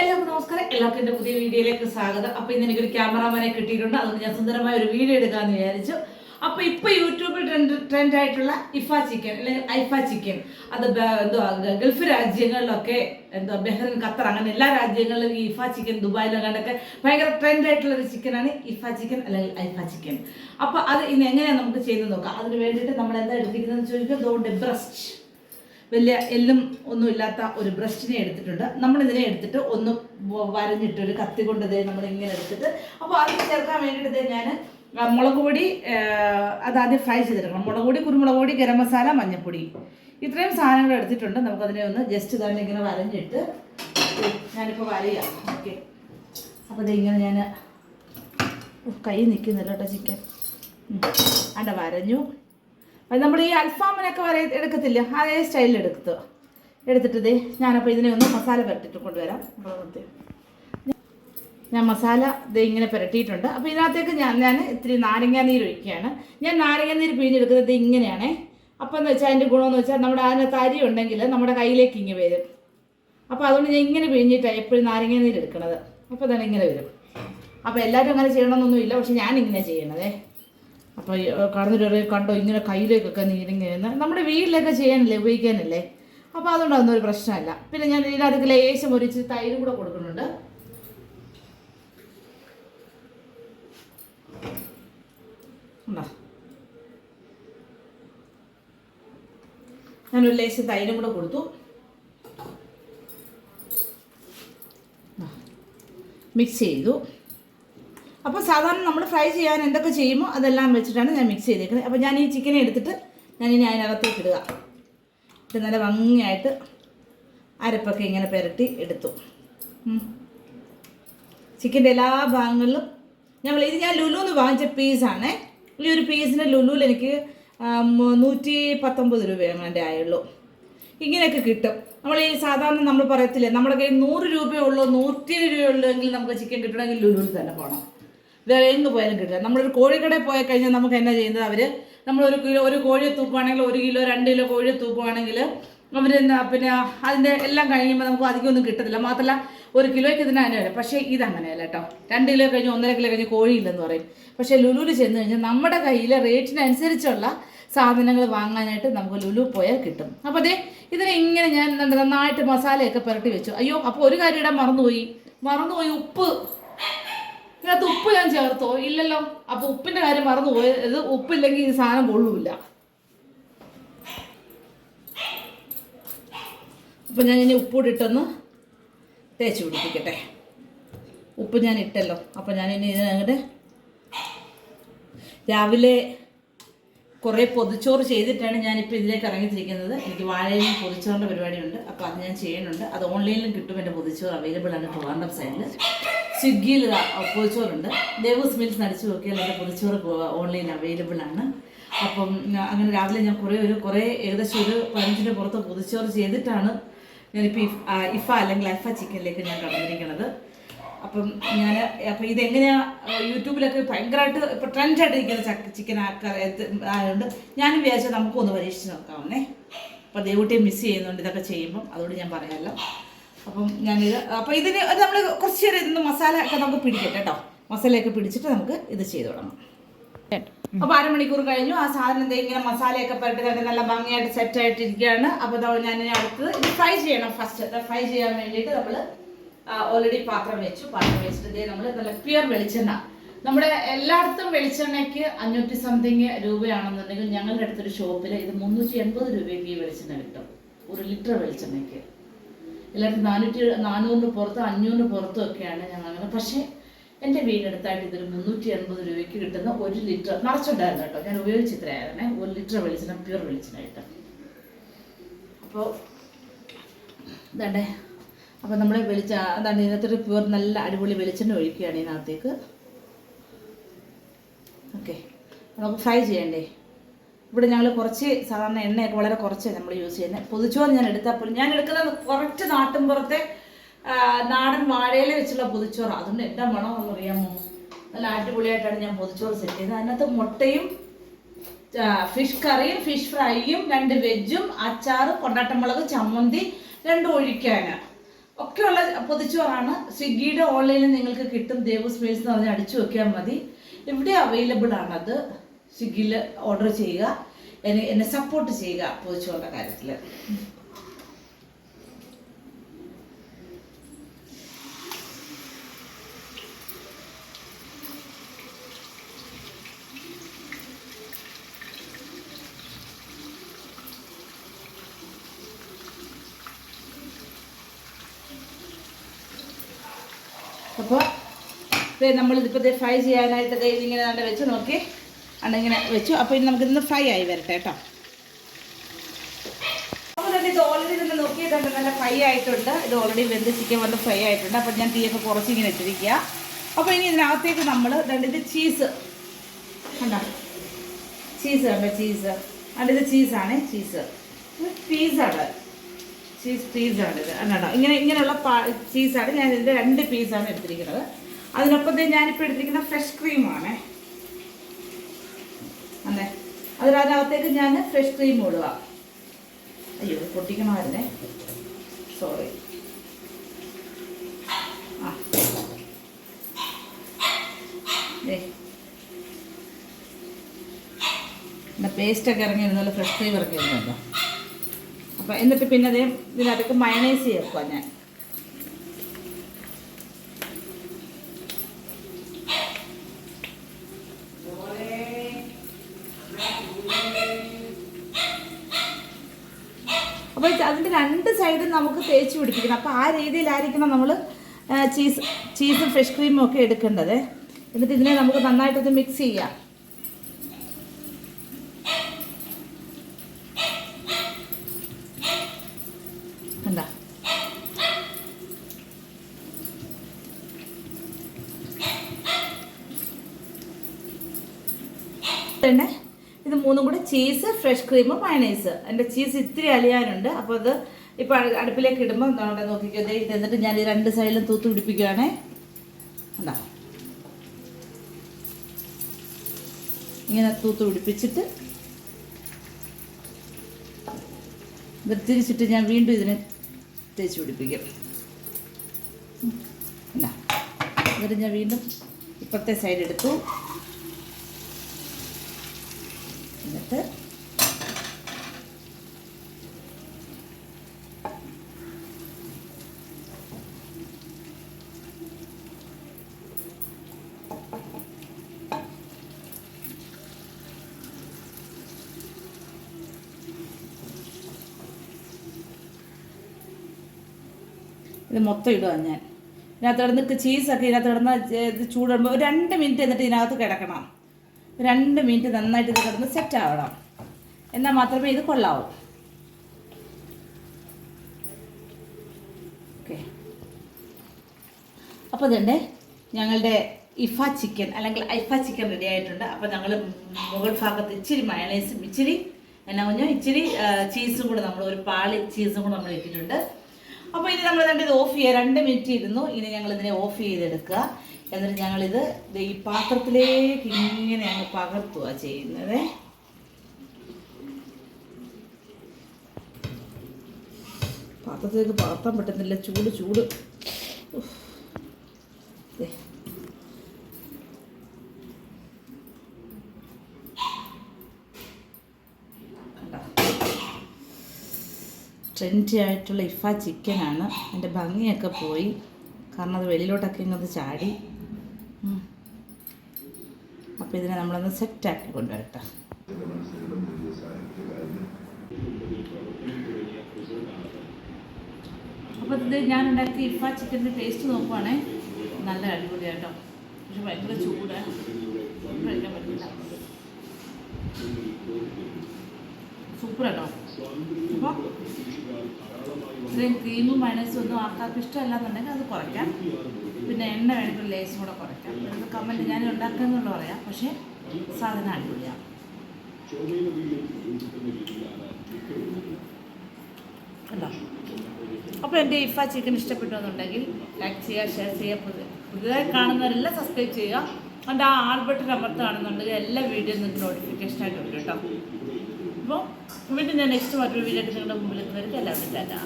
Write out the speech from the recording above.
എല്ലാവർക്കും നമസ്കാരം. എല്ലാവർക്കും എന്റെ പുതിയ വീഡിയോയിലേക്ക് സ്വാഗതം. അപ്പോൾ ഇന്ന് എനിക്കൊരു ക്യാമറാമാനെ കിട്ടിയിട്ടുണ്ട്. അതുകൊണ്ട് ഞാൻ സുന്ദരമായ ഒരു വീഡിയോ എടുക്കാമെന്ന് വിചാരിച്ചു. അപ്പോൾ ഇപ്പോൾ യൂട്യൂബിൽ ട്രെൻഡ് ആയിട്ടുള്ള ഇഫ ചിക്കൻ അല്ലെങ്കിൽ ഐഫ ചിക്കൻ അത് എന്തോ എന്തുവാ ഗൾഫ് രാജ്യങ്ങളിലൊക്കെ എന്തോ ബെഹ്റൻ ഖത്തർ അങ്ങനെ എല്ലാ രാജ്യങ്ങളിലും ഈ ഇഫ ചിക്കൻ ദുബായിലൊക്കെ ഭയങ്കര ട്രെൻഡ് ആയിട്ടുള്ള ഒരു ചിക്കനാണ് ഇഫ ചിക്കൻ അല്ലെങ്കിൽ ഐഫ ചിക്കൻ. അപ്പോൾ അത് ഇന്ന് എങ്ങനെയാണ് നമുക്ക് ചെയ്യുന്നത് നോക്കാം? അതിന് വേണ്ടിയിട്ട് നമ്മൾ എന്താ എടുത്തിരിക്കുന്നത് ചോദിക്കുക ദോണ്ട് ബ്രസ്റ്റ്. വലിയ എല്ലും ഒന്നും ഇല്ലാത്ത ഒരു ബ്രസ്റ്റിനെ എടുത്തിട്ടുണ്ട്. നമ്മൾ ഇതിനെ എടുത്തിട്ട് ഒന്ന് വരഞ്ഞിട്ട് ഒരു കത്തി കൊണ്ട് ഇതേ നമ്മൾ ഇങ്ങനെ എടുത്തിട്ട് അപ്പോൾ അത് ചേർക്കാൻ വേണ്ടിയിട്ട് ഞാൻ മുളക് പൊടി അതാദ്യം ഫ്രൈ ചെയ്തെടുക്കണം. മുളക് പൊടി കുരുമുളക് പൊടി ഗരം മസാല മഞ്ഞൾപ്പൊടി ഇത്രയും സാധനങ്ങൾ എടുത്തിട്ടുണ്ട്. നമുക്കതിനെ ഒന്ന് ജസ്റ്റ് തന്നെ ഇങ്ങനെ വരഞ്ഞിട്ട് ഞാനിപ്പോൾ വരയാം. ഓക്കെ. അപ്പോൾ ഇതിങ്ങനെ ഞാൻ കൈ നിൽക്കുന്നില്ല കേട്ടോ ചിക്കൻ. അവിടെ വരഞ്ഞു. അത് നമ്മൾ ഈ അൽഫാമിനൊക്കെ വരെ എടുക്കത്തില്ല. അതേ സ്റ്റൈലിൽ എടുക്കുക. എടുത്തിട്ട് ദേ ഞാനപ്പോൾ ഇതിനെ ഒന്ന് മസാല പുരട്ടിട്ട് കൊണ്ടുവരാം. ഞാൻ മസാല ദേ ഇങ്ങനെ പുരട്ടിയിട്ടുണ്ട്. അപ്പോൾ ഇതിനകത്തേക്ക് ഞാൻ ഞാൻ ഇത്തിരി നാരങ്ങാനീര് ഒഴിക്കുകയാണ്. ഞാൻ നാരങ്ങാനീര് പിഴിഞ്ഞെടുക്കുന്നത് ഇങ്ങനെയാണ്. അപ്പോൾ എന്ന് വെച്ചാൽ അതിന്റെ ഗുണമെന്ന് വെച്ചാൽ നമ്മുടെ അതിനകത്ത് അരി ഉണ്ടെങ്കിൽ നമ്മുടെ കയ്യിലേക്ക് ഇങ്ങനെ വരും. അപ്പോൾ അതുകൊണ്ട് ഞാൻ ഇങ്ങനെ പിഴിഞ്ഞിട്ടാണ് എപ്പോഴും നാരങ്ങ നീര് എടുക്കണത്. അപ്പോൾ തന്നെ ഇങ്ങനെ വരും. അപ്പോൾ എല്ലാവരും അങ്ങനെ ചെയ്യണമെന്നൊന്നുമില്ല. പക്ഷെ ഞാൻ ഇങ്ങനെ ചെയ്യണതേ. അപ്പോൾ കടന്നിട്ട് കണ്ടോ ഇങ്ങനെ കയ്യിലേക്കൊക്കെ നീരിങ്ങനെ നമ്മുടെ വീട്ടിലൊക്കെ ചെയ്യാനല്ലേ ഉപയോഗിക്കാനല്ലേ? അപ്പോൾ അതുകൊണ്ട് അതൊന്നും ഒരു പ്രശ്നമല്ല. പിന്നെ ഞാൻ ഇതിനകത്ത് ലേശം ഒരിച്ച് തൈരും കൂടെ കൊടുക്കുന്നുണ്ട്. ഞാനൊരു ലേശം തൈരും കൂടെ കൊടുത്തു. മിക്സ് ചെയ്തു. അപ്പോൾ സാധാരണ നമ്മൾ ഫ്രൈ ചെയ്യാൻ എന്തൊക്കെ ചെയ്യുമോ അതെല്ലാം വെച്ചിട്ടാണ് ഞാൻ മിക്സ് ചെയ്തേക്കുന്നത് അപ്പോൾ ഞാൻ ഈ ചിക്കനെ എടുത്തിട്ട് ഞാനിനി അതിനകത്തേക്ക് ഇടുക. ഇട്ട് നല്ല ഭംഗിയായിട്ട് അരപ്പൊക്കെ ഇങ്ങനെ പുരട്ടി എടുത്തു. ചിക്കന്റെ എല്ലാ ഭാഗങ്ങളിലും ഞങ്ങൾ ഇത് ഞാൻ ലുലുന്ന് വാങ്ങിച്ച പീസാണേ ഈ ഒരു പീസിന്റെ ലുലുവിൽ എനിക്ക് നൂറ്റി പത്തൊമ്പത് രൂപ അങ്ങനെ ആയുള്ളൂ. ഇങ്ങനെയൊക്കെ കിട്ടും. നമ്മൾ ഈ സാധാരണ നമ്മൾ പറയത്തില്ലേ നമ്മുടെ കയ്യിൽ നൂറ് രൂപയുള്ളൂ നൂറ്റി രൂപയുള്ളൂ എങ്കിൽ നമുക്ക് ചിക്കൻ കിട്ടണമെങ്കിൽ ലുലുവിൽ തന്നെ പോകണം വേറെ എങ്ങ് പോയാലും കിട്ടില്ല. നമ്മളൊരു കോഴിക്കടയിൽ പോയി കഴിഞ്ഞാൽ നമുക്ക് എന്നാ ചെയ്യുന്നത്? അവർ നമ്മളൊരു കിലോ ഒരു കോഴിയെ തൂക്കുവാണെങ്കിൽ ഒരു കിലോ രണ്ട് കിലോ കോഴിയെ തൂക്കുവാണെങ്കിൽ അവർ പിന്നെ അതിന്റെ എല്ലാം കഴിയുമ്പോൾ നമുക്ക് അധികമൊന്നും കിട്ടത്തില്ല. മാത്രമല്ല ഒരു കിലോയ്ക്ക് ഇതിന് അതിന് വരും പക്ഷേ ഇതങ്ങനെയല്ല കേട്ടോ. രണ്ട് കിലോ കഴിഞ്ഞ് ഒന്നര കിലോ കഴിഞ്ഞ് കോഴിയില്ലെന്ന് പറയും. പക്ഷേ ലുലുവിൽ ചെന്ന് കഴിഞ്ഞാൽ നമ്മുടെ കയ്യിലെ റേറ്റിനനുസരിച്ചുള്ള സാധനങ്ങൾ വാങ്ങാനായിട്ട് നമുക്ക് ലുലു പോയാൽ കിട്ടും. അപ്പോൾ അതെ ഇതിനെ ഇങ്ങനെ ഞാൻ എന്താ നന്നായിട്ട് മസാലയൊക്കെ പുരട്ടി വെച്ചു. അയ്യോ അപ്പോൾ ഒരു കാര്യം ഇടാൻ മറന്നുപോയി. മറന്നുപോയി ഉപ്പ്. ഇതിനകത്ത് ഉപ്പ് ഞാൻ ചേർത്തോ? ഇല്ലല്ലോ. അപ്പൊ ഉപ്പിന്റെ കാര്യം മറന്നുപോയി. ഇത് ഉപ്പില്ലെങ്കിൽ ഈ സാധനം കൊള്ളൂല. അപ്പൊ ഞാൻ ഇനി ഉപ്പ് ഇട്ടൊന്ന് തേച്ച് പിടിപ്പിക്കട്ടെ. ഉപ്പ് ഞാൻ ഇട്ടല്ലോ. അപ്പൊ ഞാൻ ഇനി ഇതിനങ്ങോട്ട് രാവിലെ കുറേ പൊതിച്ചോറ് ചെയ്തിട്ടാണ് ഞാനിപ്പോൾ ഇതിലേക്ക് ഇറങ്ങിത്തിരിക്കുന്നത്. എനിക്ക് വാഴയിലും പൊതിച്ചോറിന്റെ പരിപാടിയുണ്ട്. അപ്പോൾ അത് ഞാൻ ചെയ്യുന്നുണ്ട് അത് ഓൺലൈനിലും കിട്ടും. എന്റെ പൊതിച്ചോറ് അവൈലബിൾ ആണ് ട്രിവാൻഡ്രം സൈഡിൽ സ്വിഗ്ഗിയിൽ പൊതിച്ചോറുണ്ട് ദേവൂസ് മിൽസ് അടിച്ചു നോക്കിയാൽ എന്റെ പൊതിച്ചോറ് ഓൺലൈൻ അവൈലബിൾ ആണ്. അപ്പം അങ്ങനെ രാവിലെ ഞാൻ കുറേ ഒരു കുറേ ഏകദേശം ഒരു പതിനഞ്ചിന്റെ പുറത്ത് പൊതിച്ചോറ് ചെയ്തിട്ടാണ് ഞാനിപ്പോൾ ഇഫ് ഇഫ അല്ലെങ്കിൽ അൽഫ ചിക്കനിലേക്ക് ഞാൻ കടന്നിരിക്കുന്നത് അപ്പം ഞാൻ അപ്പം ഇതെങ്ങനെയാ ആ, യൂട്യൂബിലൊക്കെ ഭയങ്കരമായിട്ട് ഇപ്പം ട്രെൻഡായിട്ട് ഇരിക്കുന്ന ചക്ക ചിക്കൻ ആയതുകൊണ്ട് ഞാനും വിചാരിച്ചാൽ നമുക്കൊന്ന് പരീക്ഷിച്ച് നോക്കാവുന്നേ. അപ്പം ദൈവട്ടിയെ മിസ് ചെയ്യുന്നുണ്ട് ഇതൊക്കെ ചെയ്യുമ്പം അതുകൊണ്ട് ഞാൻ പറയാമല്ലോ അപ്പം ഞാനിത് അപ്പം ഇതിന് നമ്മൾ കുറച്ച് നേരം ഇതൊന്ന് മസാല ഒക്കെ നമുക്ക് പിടിക്കട്ടെ കേട്ടോ. മസാലയൊക്കെ പിടിച്ചിട്ട് നമുക്ക് ഇത് ചെയ്ത് തുടങ്ങാം. അപ്പോൾ അരമണിക്കൂർ കഴിഞ്ഞു. ആ സാധനം എന്താ ഇങ്ങനെ മസാലയൊക്കെ പുരട്ടി തന്നെ നല്ല ഭംഗിയായിട്ട് സെറ്റ് ആയിട്ടിരിക്കുകയാണ്. അപ്പോൾ ഞാൻ അടുത്തത് ഇത് ഫ്രൈ ചെയ്യണം ഫസ്റ്റ് ഫ്രൈ ചെയ്യാൻ വേണ്ടിയിട്ട് നമ്മൾ ഓൾറെഡി പാത്രം വെച്ചു. പാത്രം വെച്ചിട്ട് നമ്മൾ നല്ല പ്യുർ വെളിച്ചെണ്ണ. നമ്മുടെ എല്ലായിടത്തും വെളിച്ചെണ്ണയ്ക്ക് അഞ്ഞൂറ്റി സംതിങ് രൂപയാണെന്നുണ്ടെങ്കിൽ ഞങ്ങളുടെ അടുത്തൊരു ഷോപ്പിൽ ഇത് മുന്നൂറ്റി എൺപത് രൂപയ്ക്ക് ഈ വെളിച്ചെണ്ണ കിട്ടും. ഒരു ലിറ്റർ വെളിച്ചെണ്ണയ്ക്ക്. എല്ലായിടത്തും നാനൂറ്റി നാനൂറിന് പുറത്തും അഞ്ഞൂറിന് പുറത്തും ഒക്കെയാണ് ഞങ്ങൾ അങ്ങനെ. പക്ഷേ എന്റെ വീടിനടുത്തായിട്ട് ഇതൊരു മുന്നൂറ്റി എൺപത് രൂപയ്ക്ക് കിട്ടുന്ന ഒരു ലിറ്റർ നിറച്ചുണ്ടായിരുന്നു കേട്ടോ. ഞാൻ ഉപയോഗിച്ചിത്രയായിരുന്നേ. ഒരു ലിറ്റർ വെളിച്ചെണ്ണ പ്യൂർ വെളിച്ചിനായിട്ട് അപ്പോൾ ഇതാണ്ടേ. അപ്പോൾ നമ്മൾ വെളിച്ച അതാണ് ഇതിനകത്തൊരു പ്യൂർ നല്ല അടിപൊളി വെളിച്ചെണ്ണ ഒഴിക്കുകയാണ് ഇതിനകത്തേക്ക്. ഓക്കെ. നമുക്ക് ഫ്രൈ ചെയ്യണ്ടേ? ഇവിടെ ഞങ്ങൾ കുറച്ച് സാധാരണ എണ്ണയൊക്കെ വളരെ കുറച്ച് നമ്മൾ യൂസ് ചെയ്യുന്നത് പൊതിച്ചോറ് ഞാൻ എടുത്തപ്പോൾ ഞാൻ എടുക്കുന്നത് കുറച്ച് നാട്ടിൻപുറത്തെ പുറത്തെ നാടൻ വാഴയില വെച്ചുള്ള പൊതിച്ചോറ്. അതുകൊണ്ട് എന്താ മണം എന്ന് അറിയാമോ? നല്ല അടിപൊളിയായിട്ടാണ് ഞാൻ പൊതിച്ചോറ് സെറ്റ് ചെയ്തത് അതിനകത്ത് മുട്ടയും ഫിഷ് കറിയും ഫിഷ് ഫ്രൈയും രണ്ട് വെജും അച്ചാറ് കൊണ്ടാട്ടമുളക് ചമ്മന്തി രണ്ട് ഒഴിക്കാന് ഒക്കെയുള്ള പൊതിച്ചോറാണ്. സ്വിഗ്ഗിയുടെ ഓൺലൈനിൽ നിങ്ങൾക്ക് കിട്ടും. ദേവസ്മേഴ്സ് എന്ന് പറഞ്ഞ് അടിച്ചു വെക്കാൻ മതി. ഇവിടെ അവൈലബിൾ ആണത്? സ്വിഗ്ഗിയിൽ ഓർഡർ ചെയ്യുക. എന്നെ എന്നെ സപ്പോർട്ട് ചെയ്യുക പൊതിച്ചോറിന്റെ കാര്യത്തിൽ അപ്പോൾ നമ്മളിതിപ്പോൾ ഫ്രൈ ചെയ്യാനായിട്ട് ഇതിങ്ങനെ നല്ല വെച്ച് നോക്കി. അണ്ടിങ്ങനെ വെച്ചു? അപ്പോൾ ഇനി നമുക്കിന്ന് ഫ്രൈ ആയി വരട്ടെ കേട്ടോ. ഇത് ഓൾറെഡി തന്നെ നോക്കിയിട്ടുണ്ട് നല്ല ഫ്രൈ ആയിട്ടുണ്ട്. ഇത് ഓൾറെഡി വെന്ത് ചിക്കൻ വന്ന് ഫ്രൈ ആയിട്ടുണ്ട്. അപ്പോൾ ഞാൻ തീയൊക്കെ കുറച്ച് ഇങ്ങനെ ഇട്ടിരിക്കുക അപ്പോൾ ഇനി ഇതിനകത്തേക്ക് നമ്മൾ ഇത് ചീസ് കണ്ടോ? ചീസ് കണ്ടോ? ചീസ് ഇത് ചീസാണ് ചീസ് പീസാണ് ചീസ് പീസാണ് ഇത്. കണ്ടോ? ഇങ്ങനെ ഇങ്ങനെയുള്ള ചീസാണ് ഞാൻ ഇതിന്റെ രണ്ട് പീസാണ് എടുത്തിരിക്കുന്നത്. അതിനൊപ്പം തന്നെ ഞാനിപ്പോൾ എടുത്തിരിക്കുന്ന ഫ്രഷ് ക്രീമാണ് അതിനകത്തേക്ക് ഞാൻ ഫ്രഷ് ക്രീം ഇടുക. അയ്യോ പൊട്ടിക്കണമായിരുന്നേ സോറി ആ. എന്റെ പേസ്റ്റൊക്കെ ഇറങ്ങിയിരുന്നല്ലോ ഫ്രഷ് ക്രീം ഇറങ്ങിയിരുന്നല്ലോ അപ്പം എന്നിട്ട് പിന്നെ അതേ ഇതിനകത്തേക്ക് മയണൈസ് ചേർക്കുക ഞാൻ. അപ്പോൾ അതിന്റെ രണ്ട് സൈഡും നമുക്ക് തേച്ച് പിടിപ്പിക്കണം. അപ്പോൾ ആ രീതിയിലായിരിക്കണം നമ്മൾ ചീസ് ചീസും ഫ്രഷ് ക്രീമും ഒക്കെ എടുക്കേണ്ടത്. എന്നിട്ട് ഇതിനെ നമുക്ക് നന്നായിട്ടൊന്ന് മിക്സ് ചെയ്യാം. കണ്ട? മൂന്നും കൂടെ ചീസ് ഫ്രഷ് ക്രീം മയണൈസ് എന്റെ ചീസ് ഇത്തിരി അലിയാനുണ്ട്. അപ്പോൾ അത് ഇപ്പോൾ അടുപ്പിലേക്ക് ഇടുമ്പോൾ നമ്മുടെ നോക്കിക്കോ. ഇത് എന്നിട്ട് ഞാൻ ഈ രണ്ട് സൈഡിലും തൂത്ത് പിടിപ്പിക്കുകയാണേ കണ്ടോ ഇങ്ങനെ തൂത്ത് പിടിപ്പിച്ചിട്ട് വൃത്തിരിച്ചിട്ട് ഞാൻ വീണ്ടും ഇതിനെ തേച്ച് പിടിപ്പിക്കും. എന്നാ എന്നിട്ട് ഞാൻ വീണ്ടും ഇപ്പുറത്തെ സൈഡ് എടുത്തു എന്നിട്ട് ഇത് മൊത്തം ഇടുക ഞാൻ. ഇതിനകത്ത് കിടന്ന് ചീസൊക്കെ ഇതിനകത്ത് കിടന്ന് ഇത് ചൂടുമ്പോൾ രണ്ട് മിനിറ്റ് എന്നിട്ട് ഇതിനകത്ത് കിടക്കണം. രണ്ട് മിനിറ്റ് നന്നായിട്ട് ഇത് കിടന്ന് സെറ്റ് ആവണം. എന്നാൽ മാത്രമേ ഇത് കൊള്ളാവൂ. ഓക്കെ. അപ്പോൾ ഇതുണ്ട് ഞങ്ങളുടെ ഇഫ ചിക്കൻ അല്ലെങ്കിൽ ഐഫ ചിക്കൻ റെഡി ആയിട്ടുണ്ട്. അപ്പോൾ ഞങ്ങൾ മുകൾ ഭാഗത്ത് ഇച്ചിരി മയണൈസും ഇച്ചിരി എന്നാ പറഞ്ഞാൽ ഇച്ചിരി ചീസും കൂടെ നമ്മൾ ഒരു പാളി ചീസും കൂടെ നമ്മൾ ഇട്ടിട്ടുണ്ട്. അപ്പോൾ ഇനി നമ്മൾ രണ്ട് ഇത് ഓഫ് ചെയ്യുക രണ്ട് മിനിറ്റ് ഇരുന്നു. ഇനി ഞങ്ങൾ ഇതിനെ ഓഫ് ചെയ്തെടുക്കുക. എന്നിട്ട് ഞങ്ങളിത് ഈ പാത്രത്തിലേക്ക് ഇങ്ങനെ അങ്ങ് പകർത്തുക ചെയ്യുന്നത്. പാത്രത്തിലേക്ക് പകർത്താൻ പറ്റുന്നില്ല. ചൂട് ചൂട്. ട്രെൻഡി ആയിട്ടുള്ള ഇഫ ചിക്കനാണ് അതിന്റെ ഭംഗിയൊക്കെ പോയി. കാരണം അത് വെളിയിലോട്ടൊക്കെ ഇങ്ങോട്ട് ചാടി. അപ്പോൾ ഇതിനെ നമ്മളൊന്ന് സെറ്റാക്കി കൊണ്ടുവരട്ടെ. അപ്പോൾ ഇത് ഞാൻ ഉണ്ടാക്കിയ ഇഫ ചിക്കന്റെ ടേസ്റ്റ് നോക്കുവാണേ. നല്ല അടിപൊളിയാട്ടോ. പക്ഷെ ഭയങ്കര ചൂട്. കഴിക്കാൻ സൂപ്പർ ഇത്രയും ക്രീമും മൈനസും ഒന്നും ആൾക്കാർക്ക് ഇഷ്ടമല്ല എന്നുണ്ടെങ്കിൽ അത് കുറയ്ക്കാം. പിന്നെ എണ്ണ വേണമെങ്കിൽ ലേസും കൂടെ കുറയ്ക്കാം. ഇത് കമന്റ് ഞാൻ ഉണ്ടാക്കുന്നുള്ള പറയാം. പക്ഷേ സാധനം അടിപൊളിയാണ് അല്ലോ അപ്പോൾ എന്റെ ഇഫ ചിക്കൻ ഇഷ്ടപ്പെട്ടുവെന്നുണ്ടെങ്കിൽ ലൈക്ക് ചെയ്യുക ഷെയർ ചെയ്യുക. പുതിയ പുതിയതായി കാണുന്നവരെല്ലാം സബ്സ്ക്രൈബ് ചെയ്യുക. അതുകൊണ്ട് ആ ആൾ ബട്ടൺ അമർത്തുകയാണെന്നുണ്ടെങ്കിൽ എല്ലാ വീഡിയോയും നിങ്ങൾക്ക് നോട്ടിഫിക്കേഷൻ ആയിട്ട് വരും കേട്ടോ. വീണ്ടും ഞാൻ നെക്സ്റ്റ് മറ്റൊരു വീഡിയോ നിങ്ങളുടെ മുമ്പിൽ എത്തുന്നവർക്ക് എല്ലാവരും ടാറ്റാ.